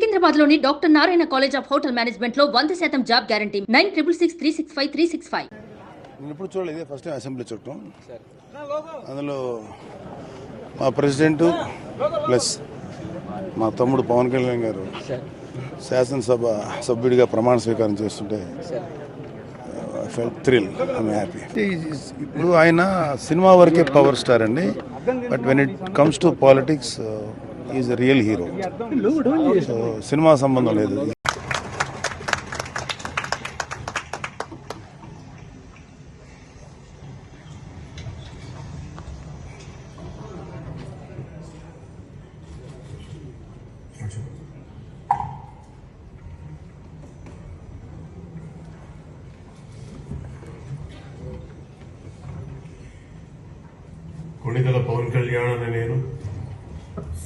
సికింద్రాబాద్లోని doctor Narayana college of hotel మేనేజ్మెంట్లో వంద శాతం job guarantee. Nine triple six three six five three six five. నేను ఎప్పుడు చూడలేదు ఫస్ట్ టైం అసెంబ్లీ చుట్టం. అందులో మా ప్రెసిడెంట్ ప్లస్ మా తమ్ముడు పవన్ కళ్యాణ్ గారు శాసనసభ సభ్యుడిగా ప్రమాణ స్వీకారం చేస్తుంటే ఫెల్ థ్రిల్ ఐమ్ హ్యాపీ ఇప్పుడు ఆయన సినిమా వరకే పవర్ స్టార్ అండి. But when it comes to politics is real hero so cinema సంబంధం లేదు. కొణిదల పవన్ కళ్యాణ్ అనే నేను